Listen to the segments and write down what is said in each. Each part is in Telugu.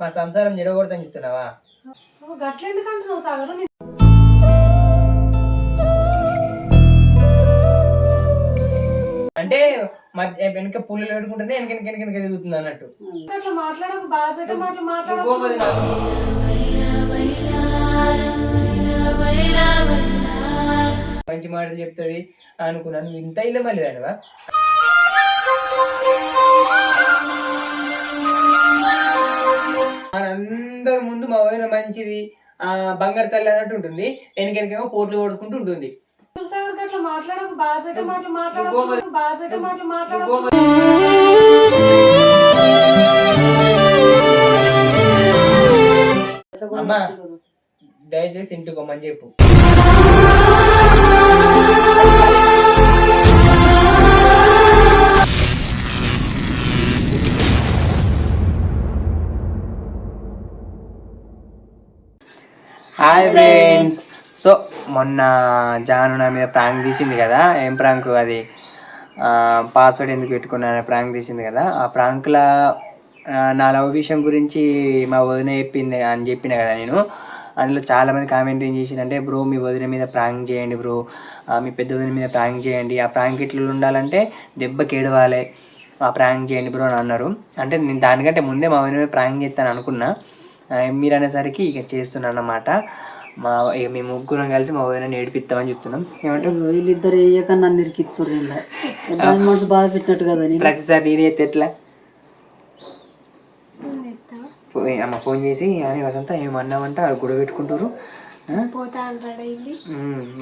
మా సంసారం నిలబడతాను చెప్తున్నావా? సాగరు? అంటే మధ్య వెనక పుల్లలు పెట్టుకుంటేనే వెనక వెనక వెనక తిరుగుతుంది అన్నట్టు. అట్లా మాట్లాడకు బాధ పెట్టే మాటలు మాట్లాడకు. ఇంకోమది నాకు. మంచి మాటలు చెప్తుంది అనుకున్నాను. ఇంత ఇల్లు మళ్ళీ దానివా అందరి ముందు మా వదిన మంచిది ఆ బంగారు తల్లి అన్నట్టు ఉంటుంది. వెనకెనకేమో పోట్లు ఓడుకుంటూ ఉంటుంది. సాగర్ అట్లా మాట్లాడకు బాధ హాయ్ ఫ్రెండ్స్ సో మొన్న జాను నా మీద ప్రాంక్ తీసింది కదా? ఏం ప్రాంక్ అది? పాస్వర్డ్ ఎందుకు పెట్టుకున్నా ప్రాంక్ తీసింది కదా? ఆ ప్రాంక్లో నా లవ్ విషయం గురించి మా వదిన చెప్పింది అని చెప్పిన కదా నేను. అందులో చాలామంది కామెంట్ ఏం చేసిందంటే బ్రో మీ వదిన మీద ప్రాంక్ చేయండి బ్రో మీ పెద్ద వదిన మీద ప్రాంక్ చేయండి. ఆ ప్రాంక్ ఎట్లా ఉండాలంటే దెబ్బకి ఏడవాలి ఆ ప్రాంక్ చేయండి బ్రో అని అన్నారు. అంటే నేను దానికంటే ముందే మా వదిన మీద ప్రాంక్ చేస్తాను అనుకున్నా. మీరు అనేసరికి ఇక చేస్తున్నాను అన్నమాట. మా ఇక మేము ముగ్గురం కలిసి మా వదిన ఏడిపిస్తామని చెప్తున్నాం. ఏమంటే వీళ్ళిద్దరు వేయక నన్ను ఇరికిత్తుర్రు మనసు బాధ పెట్టినట్టు కదా ప్రతిసారి నేను ఎత్తే ఎట్లా? అమ్మ ఫోన్ చేసి అని వసంత ఏమన్నామంట వాళ్ళు గొడవ పెట్టుకుంటారు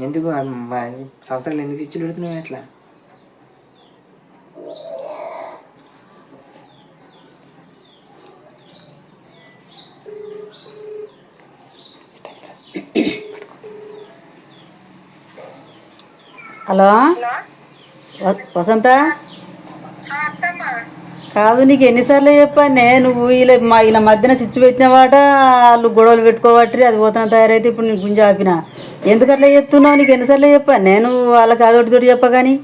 ఎందుకు? సంవత్సరాలు ఎందుకు ఇచ్చి పెడుతున్నావు అట్లా? హలో? వసంత? కాదు నీకు ఎన్నిసార్లు చెప్పానే నువ్వు వీళ్ళ మా వీళ్ళ మధ్యన స్విచ్ పెట్టినవాట వాళ్ళు గొడవలు పెట్టుకోబట్టి అది పోతున్నా తయారైతే ఇప్పుడు నీకు గుంజ ఆపిన. ఎందుకు అట్లా చెప్తున్నావు? నీకు ఎన్నిసార్లు చెప్పాను నేను వాళ్ళకి అదొకటి తోటి చెప్ప కానీ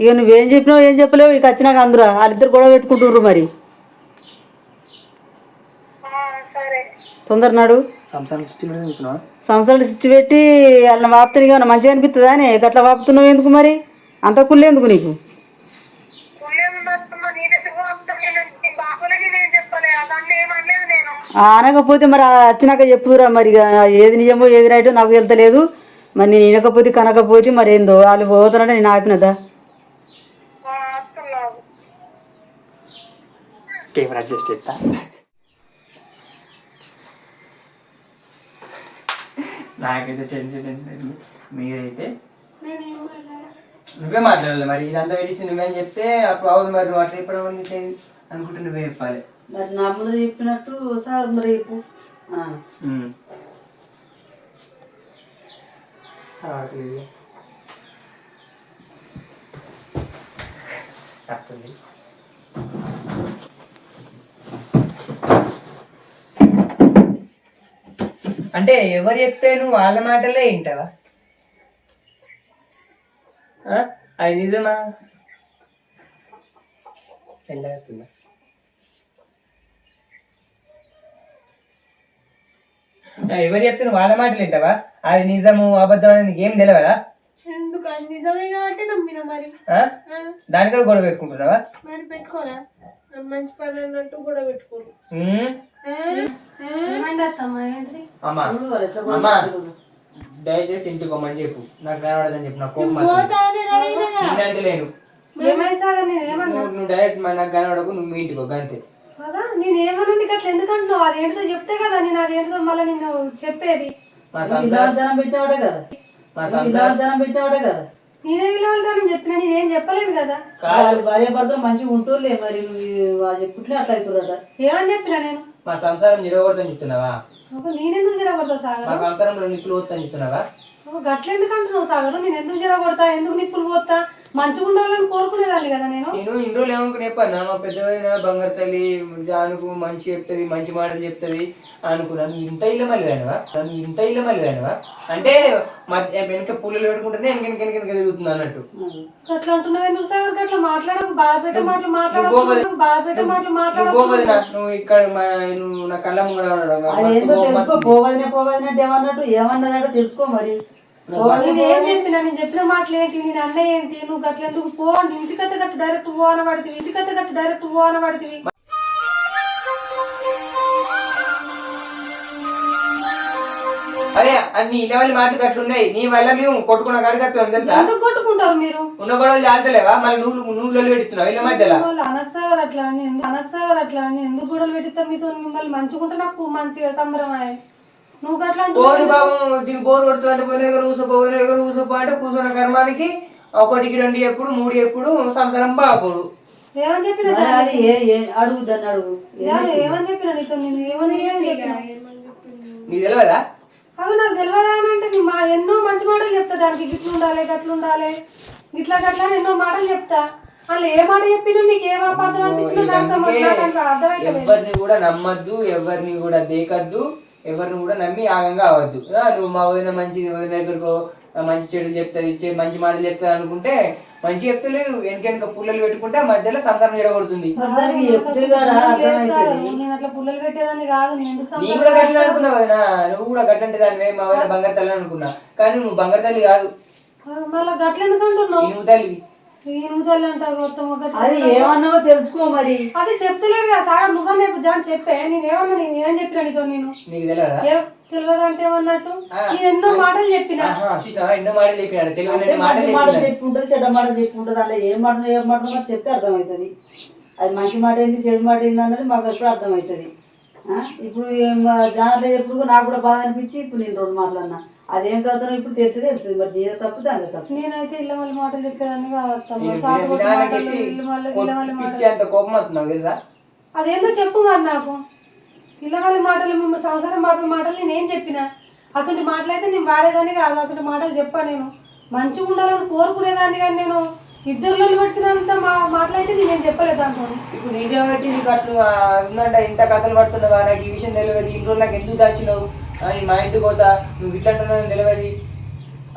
ఇక నువ్వేం చెప్పినావు ఏం చెప్పలేవు ఇక వచ్చినాక అందరూ. వాళ్ళిద్దరు గొడవ పెట్టుకుంటుర్రు మరి. తొందర నాడు. సంవత్సరాలు స్విచ్ పెట్టి వాళ్ళని వాపుతాను ఇక మంచిగా అనిపిస్తుందా అని గట్లా వాపుతున్నావు ఎందుకు మరి? అంత కుళ్ళు ఎందుకు నీకు? ఆ, అనకపోతే మరి వచ్చినాక చెప్పుదురా మరి ఇక ఏది నిజమో ఏది రైటో నాకు తెలుతలేదు. మరి నేను వినకపోతే కనకపోతే మరి ఏందో వాళ్ళు పోతానంటే నేను ఆపినదా? కెమెరా అడ్జస్ట్ చేస్తా. నాకైతే టెన్షన్ టెన్షన్ అయింది. మీరైతే? నువ్వే మాట్లాడాలి మరి. ఇదంతా వెళ్ళి నువ్వేం చెప్తే అప్పుడు అవును మరి నువ్వు అట్లా చెప్పడం వల్ల ఇట్లా అయింది అనుకుంటే నువ్వే చెప్పాలి. మరి నా ముందర చెప్పినట్టు సార్ ముందర చెప్పు. రావట్లేదు. అంటే ఎవరు చెప్తే నువ్వు వాళ్ళ మాటలే వింటావా? ఆ? అది నిజమా? వెళ్ళవుతుందా ఎవరు చెప్తే నువ్వు వాళ్ళ మాటలు వింటావా? అది నిజము అబద్ధం అనేది నీకు ఏం తెలియదా ఎందుకు? అది నిజమే కాబట్టి నమ్మిన మరి. ఆ? దాని కూడా గొడవ పెట్టుకుంటున్నావా? మరి పెట్టుకోరా? నా మంచి పని అన్నట్టు కూడా పెట్టుకోరు. ఉమ్. ఏమైంది అత్తమ్మ? ఏంటిది అమ్మా. అమ్మా దయచేసి ఇంటికి పోమని చెప్పు. నాకు కనబడదని చెప్పు. నాకు కోపం లేను. నువ్వు డైరెక్ట్ మా నాకు కనబడకు నువ్వు మీ ఇంటికి అంతే. కదా నేను ఏమన్నది అట్లా ఎందుకు అంటున్నావు అది ఏంటిదో చెప్తే కదా నేను అది ఏంటిదో మళ్ళీ నేను చెప్పేది. మా సంసారం పెట్టినవాడే కదా. మా సంసారం పెట్టినవాడే కదా. నేనే విలువలుగానే చెప్పిన నేనేం చెప్పలేదు కదా. వాళ్ళు భార్య భర్తలు మంచిగా ఉంటూరులే మరి నువ్వు చెప్పుట్లే అట్లా అవుతురట ఏమని చెప్పిన నేను? మా సంసారం నిలబడతాను చెప్తున్నావా? నేనెందుకు జరగొడతా సాగర్? మా సంసారంలో నిప్పులు పోతాను చెప్తున్నావా? గట్ల ఎందుకు అంటున్నావు సాగరు? నేను ఎందుకు జరగొడతా ఎందుకు నిప్పులు పోతా? మంచిగా ఉండాలని కోరుకునేదాన్ని కదా నేను? నేను ఇన్ని రోజులు ఏమనుకుని చెప్పాను మా పెద్దవైన బంగారు తల్లి జానుకు మంచి చెప్తుంది మంచి మాటలు చెప్తుంది అనుకున్నాను ఇంత ఇళ్ళ మళ్ళీ దానివా నన్ను ఇంత ఇళ్ళ మళ్ళీ దానివా అంటే మధ్య వెనక పుల్లలు పెట్టుకుంటేనే వెనక వెనక వెనక తిరుగుతుంది అన్నట్టు. అట్లా అంటున్నావు ఎందుకు సాగర్ అట్లా మాట్లాడకు బాధ పెట్టే మాటలు మాట్లాడకు బాధ పెట్టే మాటలు నువ్వు మాట్లాడకు. నువ్వు ఇక్కడ నువ్వు నా కళ్ళ ముంగడ ఉన్నాడు అది ఏందో తెలుసుకో పోవదినే పోవదినట్టు ఏమన్నట్టు ఏమన్నదంటే తెలుసుకో మరి. పోవదినే నేను ఏం చెప్పినా నేను చెప్పిన మాటలు ఏంటి? నేను అన్న ఏంటి? నువ్వు గట్ల ఎందుకు పో అంటే ఇంటికత్త గట్ట డైరెక్ట్ పో అని పడుతుంది ఇంటికత్త గట్ట డైరెక్ట్ పో అని పడుతుంది అరే అన్ని ఇళ్ళ మాటలు అట్లున్నాయి నీ వల్ల మేము కొట్టుకున్న కాడికి అట్లా తెలుసా? ఎందుకు కొట్టుకుంటారు మీరు? ఉన్న గొడవలు జాగ్రత్తలేవా మళ్ళీ నువ్వు నువ్వు లొల్లి పెడుతున్నావు ఇళ్ళ మధ్యలో? వాళ్ళు అనక్సాగర్ అట్లా అని ఎందుకు అనక్సాగర్ అట్లా అని ఎందుకు గొడవలు పెట్టిస్తా మీతో? మిమ్మల్ని మంచిగుంటే నాకు మంచిగా సంబరమాయ. నువ్వు గట్లా పోని బాబు దీనికి బోర్ కొడుతుంది అంటే పోయిన దగ్గర ఊసపో అంటే కూర్చున్న కర్మానికి ఒకటికి రెండు ఎప్పుడు మూడు ఎప్పుడు సంసారం బాగుడు ఏమని చెప్పిన అది ఏ ఏ అడుగుద్దని అడుగు. ఏమని చెప్పిన? నీతో నేను ఏమని ఏమని చెప్పిన నీకు తెలియదా అవి నాకు తెలియదా అని అంటే మీ ఎన్నో మంచి మాటలు చెప్తా దానికి గిట్లు ఉండాలి గట్లు ఉండాలి. గిట్లా గట్లా ఎన్నో మాటలు చెప్తా. అట్లా ఏ మాట చెప్పినా మీకు ఏం అబద్ధం అనిపించిందో దానికి అర్థమైతే ఎవరిని కూడా నమ్మద్దు ఎవరిని కూడా దేకద్దు. ఎవరిని కూడా నమ్మి ఆగంగా అవ్వద్దు ఆ, నువ్వు మా వదిన మంచిది వదిన దగ్గరకు మంచి చెడు చెప్తుంది ఇచ్చే మంచి మాటలు చెప్తుంది అనుకుంటే మంచి చెప్తలేదు వెనక వెనక పుల్లలు పెట్టుకుంటే మధ్యలో సంసారం చెడగొడుతుంది. పుల్లలు పెట్టేదాన్ని కాదు. నీ కూడా గట్ల వదినా. నువ్వు కూడా గట్టంటే దాని మా వదిన బంగారు తల్లి అనుకున్నా. కానీ నువ్వు బంగారు తల్లి కాదు. నువ్వు తల్లి. అది ఏమన్నావో తెలుసుకో మరి. అది చెప్తలేడు కదా సార్ నువ్వు నేను జాన్ చెప్పే. నేను ఏమన్నా నేను ఏం చెప్పినా నీతో నేను? నీకు తెలియదా తెలియదు అంటే ఏమన్నట్టు? నేను ఎన్నో మాటలు చెప్పిన. ఎన్నో మాటలు చెప్పినాడు. తెలియని మాటలు మాటలు చెప్పి ఉంటుంది చెడ్డ మాటలు చెప్పి ఉంటుంది అలా ఏం మాట ఏం మాట మరి చెప్తే అర్థమవుతుంది. అది మంచి మాట ఏంది చెడు మాట ఏంది అన్నది మాకు ఎప్పుడు అర్థమవుతుంది. ఆ? ఇప్పుడు ఏం జానట్లో ఎప్పుడు నాకు కూడా బాధ అనిపించి ఇప్పుడు నేను రెండు మాటలు అన్నా. అదేం కాదు ఇప్పుడు తెలిస్తే తెలుస్తుంది మరి నీదే తప్పు దాని తప్పు. నేనైతే ఇళ్ళ మళ్ళీ మాటలు చెప్పేదాన్ని నేను కోపం తెలుసా? అదేందో చెప్పు మరి నాకు. ఇళ్ళ మళ్ళీ మాటలు మిమ్మల్ని సంవత్సరం బాబు మాటలు నేను ఏం చెప్పిన? అసలు మాటలు అయితే నేను వాడేదాన్ని కాదు. అసలు మాటలు చెప్పా నేను. మంచిగా ఉండాలని కోరుకునేదాన్ని కానీ నేను ఇద్దరులో పెట్టుకున్నంత మా మాటలైతే నేనేం చెప్పలేదు అనుకోండి ఇప్పుడు నిజం నీకు అట్లా ఉందంట ఇంత కథలు పడుతున్నావా నాకు ఈ విషయం తెలియదు ఈ రోజు నాకు ఎందుకు దాచినావు? ఆ, నీ మా ఇంటికి పోతా నువ్వు ఇట్లా అంటున్నావు తెలియదు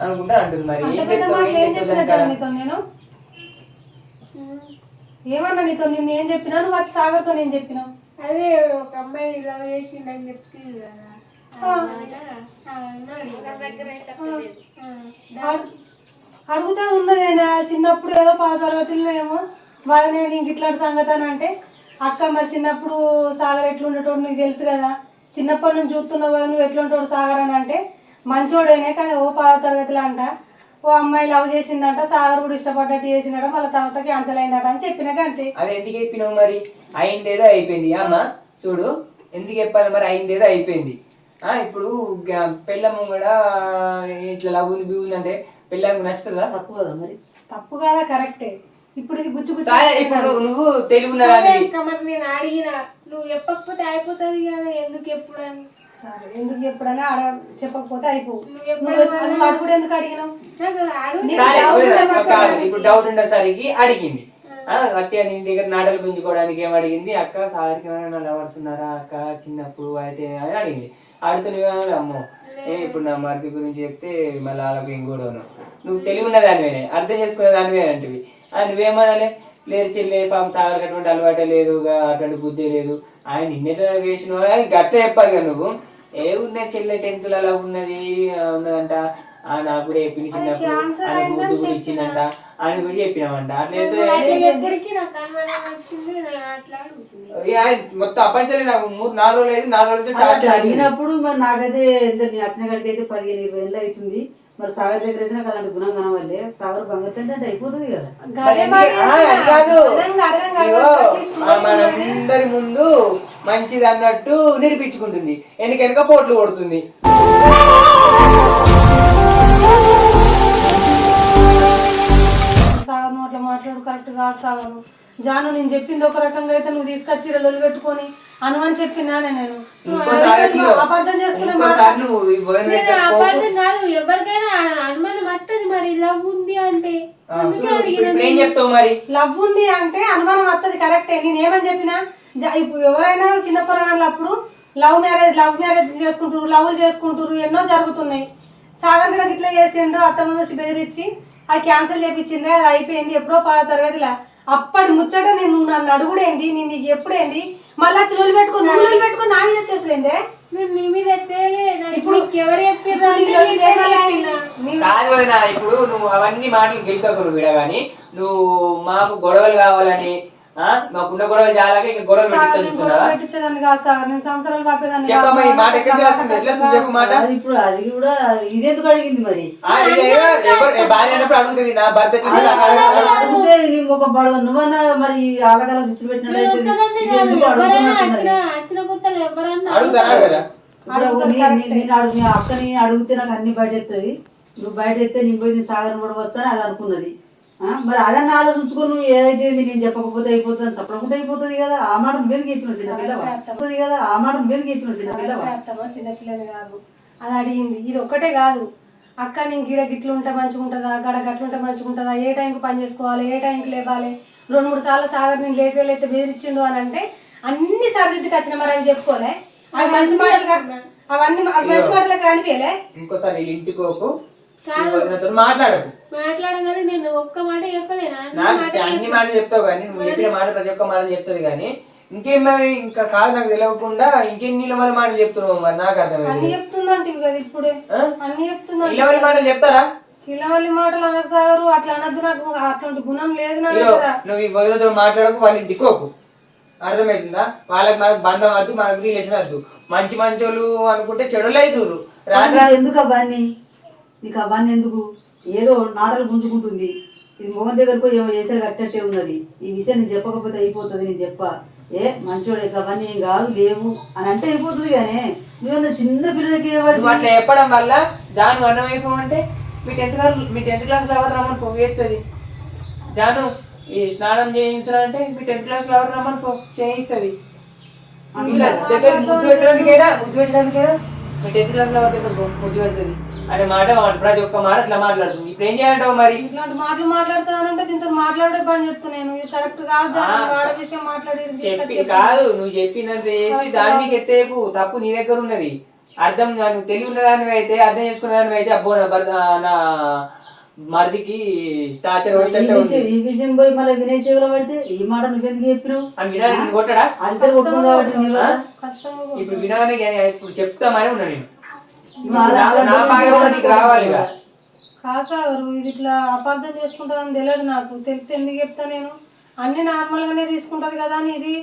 అనుకుంటా అంటుంది మరి. అంత ఏం పెద్ద చెప్తావు మాటలు ఏం ఏం చెప్తావు చెప్పినా దానికి? చాలు నీతో నేను ఏమన్నా నీతో నేను ఏం చెప్పినా? నువ్వు వచ్చి సాగర్తో నేను చెప్పినా? అదే ఒక అమ్మాయి లవ్ చేసిండని చెప్తుంది కదా. అడు- అడుగుతా ఉన్నది ఆయన. చిన్నప్పుడు ఏదో పదో తరగతిలో ఏమో బాగా నేను ఇంక ఇట్లాంటి సంగతి అని అంటే అక్క మరి చిన్నప్పుడు సాగర్ ఎట్లుండేటోడు నీకు తెలుసు కదా. చిన్నప్పటి నుంచి చూస్తున్నావు కదా నువ్వు ఎట్లుంటాడు సాగర్ అని అంటే మంచోడేనే కానీ ఓ పదో తరగతిలో అంట ఓ అమ్మాయి లవ్ చేసిందంట సాగర్ కూడా ఇష్టపడ్డట్టు చేసిండట మళ్ళీ తర్వాత క్యాన్సిల్ అయిందట అని చెప్పినాక అంతే. అది ఎందుకు చెప్పినావు మరి? అయిందేదో అయిపోయింది. అమ్మ చూడు ఎందుకు చెప్పాలి మరి? అయిందేదో అయిపోయింది. ఆ ఇప్పుడు పెళ్ళమ్మ కూడా ఇట్లా లవ్ ఉంది బీ ఉందంటే పెళ్ళమ్మ నచ్చుతుందా? తప్పు కదా మరి? తప్పు కదా? కరెక్టే. ఇప్పుడు ఇది గుచ్చి గుచ్చి సరే ఇప్పుడు నువ్వు- మరి నేను అడిగిన నువ్వు చెప్పకపోతే అయిపోతుంది కదా ఎందుకు ఎప్పుడు అని సరే ఎందుకు ఎప్పుడైనా అడగ చెప్పకపోతే అయిపో నువ్వు నువ్వు నువ్వు అడుగుడు ఎందుకు అడిగినావు? నాకు సరే ఇప్పుడు డౌట్ ఉండేసరికి అడిగింది. ఆ, అట్టే నీ దగ్గర నాటలు గుంజుకోవడానికి ఏం అడిగింది? అక్క సార్కి ఏమైనా లవర్స్ ఉన్నారా అక్క? చిన్నప్పుడు అయితే అని అడిగింది. అడిగితే నువ్వేమన్నా అమ్మో ఏ ఇప్పుడు నా మరిది గురించి చెప్తే మళ్ళీ వాళ్ళకి ఏం నువ్వు తెలివి ఉన్న దానివేనే అర్థం చేసుకునే దానివే అంటివి. ఆ, నువ్వేమనాలి? లేరు చెల్లె పాపం సాగర్కి అటువంటి అలవాటే లేదు గా, అటువంటి బుద్ధి లేదు. ఆయన నిన్నెట్లా వేసిన? గట్ట చెప్పాలి కదా నువ్వు. ఏ ఉన్నాయి చెల్లె టెన్త్ అలా ఉన్నది? ఉన్నదంట. ఆ నాకు కూడా చెప్పింది చిన్నప్పుడు ఆయన కూడా ఇచ్చిందంట. అని కూడా చెప్పినామంట. అట్లయితే ఆయన మొత్తం అప్పంచలే నాకు. మూడు నాలుగు రోజులు అయితే నాలుగు రోజులు. అడిగినప్పుడు మరి నాకైతే ఎంత నేను వచ్చిన కాడికి అయితే పదిహేను ఇరవై ఏళ్ళు అవుతుంది. మరి సాగర్ దగ్గర అయితే నాకు అలాంటి గుణం కనవల్లే సాగర్ అంటే అయిపోతుంది కదా. మనందరి ముందు మంచిది అన్నట్టు నిరూపించుకుంటుంది. వెనక వెనక పోట్లు కొడుతుంది. మాట్లాడు మాట్లాడు కరెక్ట్ కాదు సాగరు జాను నేను చెప్పింది ఒక రకంగా అయితే నువ్వు తీసుకొచ్చి లొల్లి పెట్టుకొని అనుమని చెప్పినానే నేను. అబద్ధం చేసుకునే. అపార్థం కాదు ఎవరికైనా అనుమానం వస్తుంది మరి లవ్ ఉంది అంటే. లవ్ ఉంది అంటే అనుమానం వస్తుంది కరెక్టే నేను ఏమని చెప్పినా జ- ఇప్పుడు ఎవరైనా చిన్న పొరగాళ్ళు అప్పుడు లవ్ మ్యారేజ్ లవ్ మ్యారేజ్ చేసుకుంటారు లవ్లు చేసుకుంటారు ఎన్నో జరుగుతున్నాయి. సాగర్ కూడా ఇట్లా చేసిండు అత్తమ్మ చూసి బెదిరించి అది క్యాన్సిల్ చేపించిండ్రే అది అయిపోయింది ఎప్పుడో పదో తరగతిలా. అప్పటి ముచ్చట నేను నువ్వు నన్ను అడుగుడేంది నేను నీకు ఎప్పుడేంది మళ్ళీ వచ్చి లొల్లి పెట్టుకుని నువ్వు లొల్లి పెట్టుకుని నా మీద ఎత్తేసలేందే? నేను నీ మీద ఎత్తేలే ఇప్పుడు ఎవరు కాదు వదినా ఇప్పుడు నువ్వు అవన్నీ మాటలు నువ్వు విడగాని నువ్వు మాకు గొడవలు కావాలని మాకున్న ఇంకా నేను గొడవ సంవత్సరాలు కాపేదాన్ని చెప్పమ్మా ఈ మాట ఎక్కడ చెప్తుంది ఎట్లా నువ్వు చెప్పు మాట. అది ఇప్పుడు అది కూడా ఇదెందుకు అడిగింది మరి? భార్య అన్నప్పుడు అడుగుతుంది నా భర్త అడిగితే నీ ఒక నువ్వన్నా మరి చిచ్చు పెట్టినట్టు నీ- నీ- అక్కని అడిగితే నాకు అన్ని బయట ఎత్తది నువ్వు బయట ఎత్తే నేను పోయి నీ సాగర్ కూడా వచ్చాను అది అనుకున్నది. మరి అదన్నా ఆలోచించుకో నువ్వు ఏదైతే ఇది నేను చెప్పకపోతే అయిపోతుంది చెప్పకుండా అయిపోతుంది కదా. ఆ మాట మీదకి చెప్పిన చిన్న పిల్లవా అయిపోతుంది కదా. ఆ మాట మీదకి చెప్పిన చిన్న పిల్లవా చిన్నపిల్లని కాదు. అది అడిగింది. ఇది ఒక్కటే కాదు. అక్క నేను గీడ గిట్లు ఉంటే మంచిగా ఉంటుందా? గడ గట్లు ఉంటే మంచిగా ఉంటుందా? ఏ టైంకి పని చేసుకోవాలి? ఏ టైంకి లేవాలి రెండు మూడు సార్లు సాగర్ నేను లేట్ అయితే బెదిరించిండు అని అంటే అన్ని సరిదిద్దుకు వచ్చిన మరి అవి చెప్పుకోలే. అవి మంచి మాటలు. అవన్నీ అవి మంచి మాటలకు అనిపించలే ఇంకోసారి ఇంటికి మాట్లాడకు. మాట్లాడగానే నేను ఒక్క మాట చెప్పలేనా? నాకు అన్ని మాటలు చెప్తావు కానీ నువ్వు చెప్పిన మాట ప్రతి ఒక్క మాట చెప్తుంది కానీ ఇంకేం మరి? ఇంకా కాదు నాకు తెలియకుండా ఇంకేం నీళ్ళ మరి మాటలు చెప్తున్నావు మరి నాకు అర్థమైంది. అన్ని చెప్తుందంటే కదా ఇప్పుడే? అన్ని చెప్తుందంటే మరి మాటలు చెప్తారా? పిల్లవల్లి మాటలు అనకు సాగరు అట్లా అనద్దు నాకు. అట్లాంటి గుణం లేదు నా నువ్వు ఈ వదినతో మాట్లాడకు వాళ్ళ ఇంటికి పోకు. అర్థమవుతుందా వాళ్ళకి మనకు బంధం వద్దు మనకు రిలేషన్ వద్దు. మంచి మంచోళ్ళు అనుకుంటే చెడులు అవుతురు నీకు ఎందుకు అవన్నీ నీకు అవన్నీ ఎందుకు? ఏదో నాటలు గుంజుకుంటుంది. ఇది మొహం దగ్గరకు ఏమో చేసాడు కట్టట్టే ఉన్నది. ఈ విషయం నేను చెప్పకపోతే అయిపోతుంది నేను చెప్పా. ఏ మంచోడే అవన్నీ ఏం కాదు లేవు అని అంటే అయిపోతుంది కానీ నువ్వు చిన్న పిల్లలకి అట్లా చెప్పడం వల్ల జాను అన్నం అయిపోమంటే మీ టెన్త్ క్లాస్ మీ టెన్త్ క్లాస్ ఎవరు రమ్మని పో వేస్తుంది జాను ఈ స్నానం చేయించాలంటే మీ టెన్త్ క్లాస్ ఎవరు రమ్మని పో చేయిస్తుంది? ఇట్లా దగ్గర ముద్దు పెట్టడానికైనా? ముద్దు పెట్టడానికైనా? మీ టెన్త్ క్లాస్ ఎవరి దగ్గర ముద్దు పెడుతుంది? అనే మాట మా- ప్రతి ఒక్క మాట అట్లా మాట్లాడుతుంది. ఇప్పుడు ఏం చేయాలంటావు మరి? ఇట్లాంటి మాటలు మాట్లాడుతానంటే దీంతో మాట్లాడే పని చెప్తున్నాను ఇది కరెక్ట్ కాదు. ఆడ విషయం మాట్లాడి చెప్పి కాదు నువ్వు చెప్పినంత చేసి దాని మీకు ఎత్తేకు తప్పు నీ దగ్గర ఉన్నది. అర్థం నువ్వు తెలివి ఉన్నదానివి అయితే అర్థం చేసుకున్న దానివి అయితే అబ్బో నా భర్త నా మరిదికి టార్చర్ ఈ విషయం పోయి మళ్ళీ వినయ్ చెవిలో పడితే ఈ మాట నువ్వెందుకు చెప్పినావు? అని వినాలి నిన్ను కొట్టడా? ఇప్పుడు కానీ ఇప్పుడు చెప్తామని ఉన్నా నేను. నా నీకు రావాలిగా. కాదు ఇది ఇట్లా అపార్థం చేసుకుంటుందని తెలియదు నాకు. తెలిస్తే ఎందుకు చెప్తా నేను? అన్ని నార్మల్ గానే తీసుకుంటది కదా అని ఇది.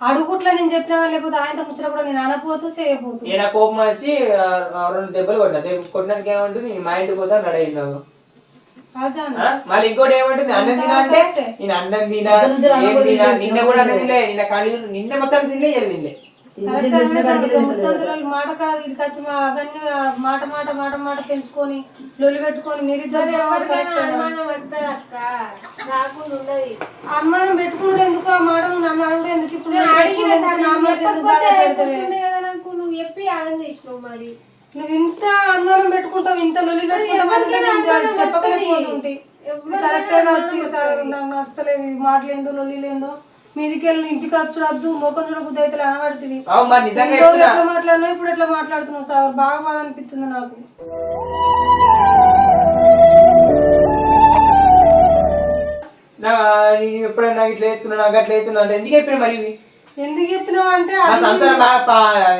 అడుగుట్లా నేను చెప్పినా లేకపోతే ఆయనతో ముచ్చట కూడా నేను అనపోతూ చేయబోతు నేను కోపం వచ్చి ఆ, రెండు దెబ్బలు కొట్టినా. దెబ్బ కొట్టడానికి ఏమంటుంది? నేను మా ఇంటికి పోతా కాజాను మళ్ళీ ఇంకోటి ఏమంటుంది? అన్నం తినా అంటే నేను అన్నం తినా ఏం తినా నిన్న కూడా అన్నం తినలే నిన్న కళ్ళు నిన్న మొత్తం తినలే ఇలా తినలే. ఈ విషయం తెలిసిన కాడికి తెలియదు. ముత్తంతులు మాట కాదు ఇది వచ్చి మా అవన్నీ మాట మాట మాట మాట పెంచుకొని లొల్లి పెట్టుకొని మీరిద్దరు అనుమానం వస్తుంది అక్క? రాకుండా ఉన్నది అనుమానం పెట్టుకుంటే ఎందుకు ఆ మాట నన్ను ఎందుకు ఇప్పుడు చెప్పకపోతే నాకు. నువ్వు చెప్పి ఆగం చేసినావు మరి. నువ్వు ఇంత అనుమానం పెట్టుకుంటావు ఇంత లొల్లి పెట్టుకుంటావు అంటే ఎవరికైనా నేను అనుమానం చెప్పకనే వస్తది. పోతుంటే. ఎవరికైనా కరెక్టే కాదు అనుమానం తీ సార్ నాకు నచ్చలేదు ఈ మాటలేందో లొల్లిలేందో మీదికి వెళ్ళి ఇంటికి వచ్చి వద్దు మొఖం చూడబుద్ధి అయితే అనబడుతుంది ఎట్లా మాట్లాడినావు ఇప్పుడు ఎట్లా మాట్లాడుతున్నావు సార్ బాగా బాధ అనిపిస్తుంది నాకు నా నేను ఎప్పుడైనా ఇట్లా ఎత్తున్నా నాకు అట్లా ఎత్తున్నా అంటే ఎందుకు చెప్పిన మరి? ఎందుకు చెప్పినావు అంటే సంసారం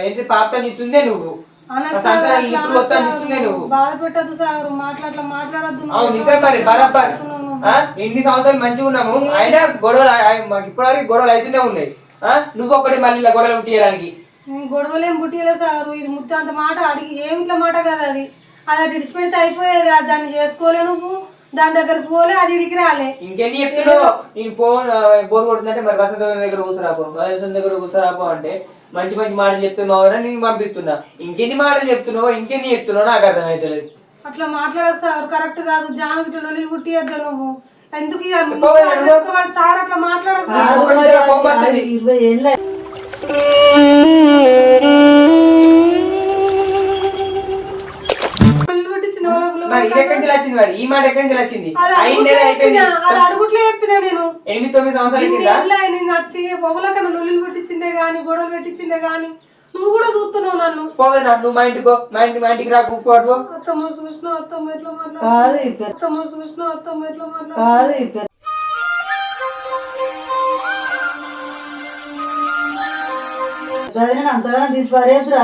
ఏంటి పాపతో నిత్తుందే నువ్వు సంసారం నిత్తుందే నువ్వు బాధ పెట్టద్దు సార్ మాట్లాడలా మాట్లాడద్దు నిజం మరి బరాబర్? ఇన్ని సంవత్సరాలు మంచిగా ఉన్నాము. అయినా గొడవలు మాకు ఇప్పటివరకు గొడవలు అవుతూనే ఉన్నాయి. ఆ? నువ్వు ఒకటి మళ్ళీ ఇలా గొడవలు నేను గొడవలేం పుట్టిలే సార్. ఇది ముత్త అంత మాట అడిగి ఏమి ఇట్లా మాట కదా అది. అది అటు ఇడిచిపెడితే అయిపోయేది. అది దాన్ని చేసుకోలే నువ్వు. దాని దగ్గరకు పోలే అది ఇడికి రాలే. ఇంకెన్ని చెప్తున్నావు? నేను ఫోన్ బోర్ కొడుతుందంటే మరి వసంత దగ్గర కూర్చోరాపో వసంత దగ్గర కూర్చోరాపో అంటే మంచి మంచి మాటలు చెప్తున్నావు అని నేను పంపిస్తున్నా. ఇంకెన్ని మాటలు చెప్తున్నావు ఇంకెన్ని చెప్తున్నావు నాకు అర్థమవుతలేదు అట్లా మాట్లాడక సార్ కరెక్ట్ కాదు. జానకి ఇట్లా లొల్లి పుట్టియద్దు నువ్వు. ఎందుకు సార్ అట్లా మాట్లాడదు సార్. మరి ఇరవై ఏళ్ళ వచ్చింది ఈ మాట ఎక్కడి నుంచి వచ్చింది? అది అయిందే అడుగుట్లే చెప్పినా, నేను. ఎనిమిది తొమ్మిది సంవత్సరాల వచ్చి పొగలకన్నా లొల్లిలు పెట్టించిందే గాని గొడవలు పెట్టించిందే గాని. నువ్వు కూడా చూస్తున్నావు నన్ను. పోవే నా నువ్వు మా ఇంటికి. మా ఇంటి మా ఇంటికి రా కూర్చోడు అత్తమ్మ చూసినావు అత్తమ్మ ఎట్లా మాట్లాడు అత్తమ్మ చూసినావు అత్తమ్మ ఎట్లా మాట్లాడు అంతగానో తీసి పారేద్దురా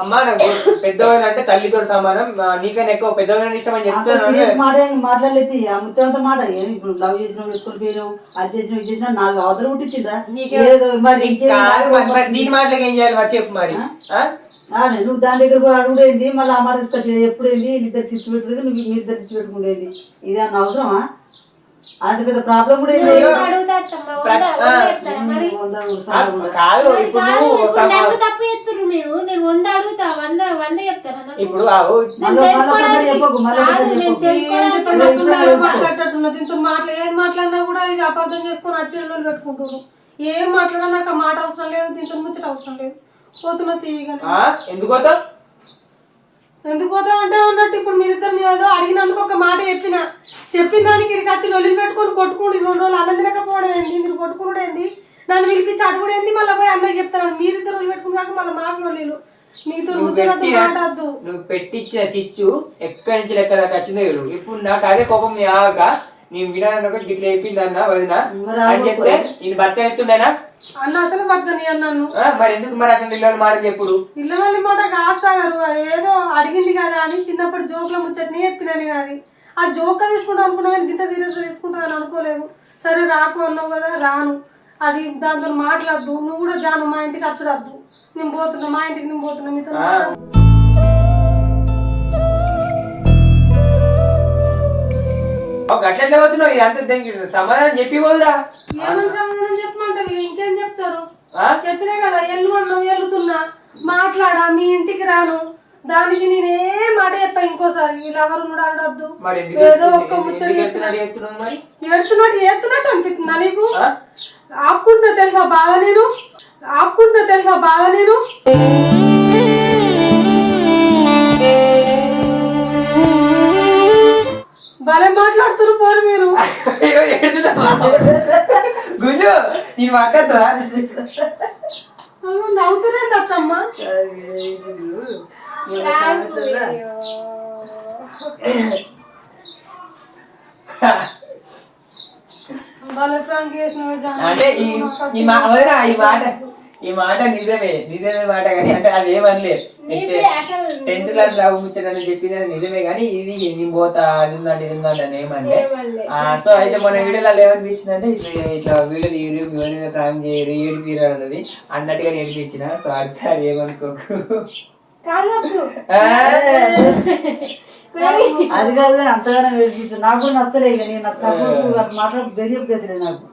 అమ్మా నాకు పెద్దవాళ్ళు అంటే తల్లితో సమానం. ఆ, నీకన్నా ఎక్కువ పెద్దవాళ్ళని ఇష్టం అని అంత సీరియస్ మాట ఏం మాట్లాడలేదు ఆ ముత్తంత మాట ఏది ఇప్పుడు లవ్ చేసినావు ఎత్తుకొని పోయినావు అది చేసినావు ఇది చేసినావు నాలుగు అవతలు పుట్టించిందా మరి దీని మాటలకి ఏం చేయాలి? మరి చెప్పు మరి. నువ్వు దాని దగ్గర కూడా అడుగుడేంది మళ్ళీ ఆ మాట తీసుకొచ్చి ఎప్పుడేంది ఇద్దరు చిచ్చు నువ్వు మీ ఇద్దరు చిచ్చు ఇది అన్న అవసరమా? అంత పెద్ద ప్రాబ్లం కూడా ఏం లేదు. అడుగుతా అత్తమ్మ వంద వంద చెప్తారా మరి? వంద ఆ, సార్లు కూడా. కాదు మరి ఇప్పుడు కాదు నువ్వు ఇప్పుడు సమా- నన్ను తప్పు చేస్తుర్రు మీరు. నేను వంద అడుగుతా వంద వంద చెప్తారా నాకు? ఇప్పుడు ఆవు నేను మళ్ళీ మళ్ళీ తెలుసుకోవడానికి- చెప్పకు, మళ్ళీ కాదు, ఒకసారి నేను చెప్పకు. తెలుసుకోవడానికి మాట్లాడేటట్టున్నది దీంతో మాట్లా ఏది మాట్లాడినా కూడా ఇది అపార్థం చేసుకొని అచ్చేళ్ళు పెట్టుకుంటారు ఏం మాట్లాడినా నాకు ఆ మాట అవసరం లేదు దీంతో ముచ్చట అవసరం లేదు. పోతున్నా తీయగానే ఆ? ఎందుకు పోతావు? ఎందుకు పోతావు అంటే అన్నట్టు ఇప్పుడు మీరిద్దరు ఏదో అడిగినందుకు ఒక మాట చెప్పిన. చెప్పిన దానికి ఇక్కడికి వచ్చి లొల్లి పెట్టుకొని కొట్టుకుంటూ రెండు రోజులు అన్నం తినకపోవడం ఏంది? మీరు కొట్టుకున్నాడు ఏంది? నన్ను పిలిపించి అడుగుడు ఏంది? మళ్ళీ పోయి అన్నయ్య చెప్తాను మీరిద్దరు లొల్లి పెట్టుకున్నాక మళ్ళీ మాకు లొల్లిలు. మీతో నువ్వు మాట్లాడద్దు పెట్టించిన చిచ్చు ఎక్కడి నుంచి లెక్క దాకా వచ్చిందో ఇప్పుడు నాకు అదే కోపం నీ ఆగక నేను వినాలనుకో గిట్ల చెప్పింది అన్న వదిన అని చెప్తే నేను భర్త ఎత్తుండేనా అన్న అసలు బతకని అన్నాను. ఆ, మరి ఎందుకు మరి అట్లా నిల్లని మాటలు చెప్పుడు? ఇళ్ళ వాళ్ళ మాట కాస్తారు అది ఏదో అడిగింది కదా అని చిన్నప్పుడు జోకుల ముచ్చట్ని చెప్పిన నేను అది. ఆ జోక్ తీసుకుంటా అనుకున్నా కానీ ఇంత సీరియస్గా తీసుకుంటుందని అనుకోలేదు. సరే రాకు అన్నావు కదా రాను. అది దాంతో మాట్లాడద్దు. నువ్వు కూడా జాను మా ఇంటికి అచ్చుడద్దు నేను పోతున్నా మా ఇంటికి నేను పోతున్నా మీతో గట్లెట్లా పోతున్నావు ఇదంతా దానికి సమాధానం చెప్పి పోదురా ఏమని సమాధానం చెప్పమంటావు? ఇంకేం చెప్తారు? చెప్పినా కదా ఎల్లు అన్నావు ఎల్లుతున్నా మాట్లాడా మీ ఇంటికి రాను. దానికి నేనేం మాట చెప్పా ఇంకోసారి? వీళ్ళు ఎవరు కూడా ఎందుకు ఏదో? ఒక్క ముచ్చడి ఏడుతున్నట్టు ఏడుతున్నట్టు అనిపిస్తుందా నీకు? ఆపుకుంటున్నా తెలుసా బాధ నేను? ఆపుకుంటున్నా తెలుసా బాధ నేను? భలే మాట్లాడుతున్నారు పోరు మీరు? గుంజు నేను మాట్లాడుతున్నా అయ్యో, నవ్వుతున్నది అత్తమ్మ. భలే మా వదినా, ఈ మాట. ఈ మాట నిజమే నిజమే మాట కానీ అంటే అది ఏమనలేదు. టెన్త్ క్లాస్ లాగా ముచ్చటని చెప్పింది అది నిజమే కానీ ఇది నేను పోతా అది ఉందండి ఇది ఉందండి అని ఏమనలే. సో అయితే మన వీడియోలో ఏమనిపించింది అంటే ఇట్లా ఇట్లా వీడియో మీ మీద ప్రాంక్ చేయరు ఏడిపిరు అన్నది. అన్నట్టుగా నేర్పించిన సో అది సార్ ఏమనుకోకు. అది కాదు అంతగానే నాకు కూడా నచ్చలేదు నేను నాకు సపోర్ట్ మాట్లాడు తెలియదు నాకు.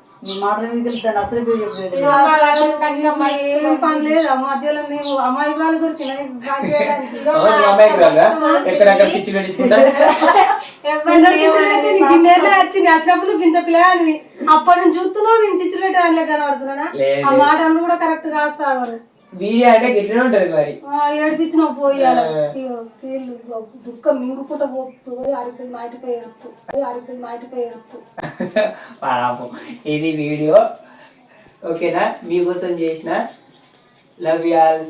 పని లేదు మధ్యలో దొరికిన పెట్టించుకుంటా? గిన్నెలే వచ్చింది వచ్చినప్పుడు గింత పిల్లగానివి అప్పటి నుంచి చూస్తున్నావు నేను చిచ్చులు పెట్టే దానిలో కనబడుతున్నా లేదు. ఆ మాటలు కూడా కరెక్ట్ కాదు సాగరు వీడియో అంటే గిట్లనే ఉంటది మరి. ఏడిపించిన పోయాలి. దుఃఖం మింగుకుంట పోయి ఆడిపోయి మాటిపోయి ఎడుతూ ఆడిపోయి మాటిపోయి ఎడుతూ పాపం. ఇది వీడియో. ఓకేనా? మీకోసం చేసిన. Love y'all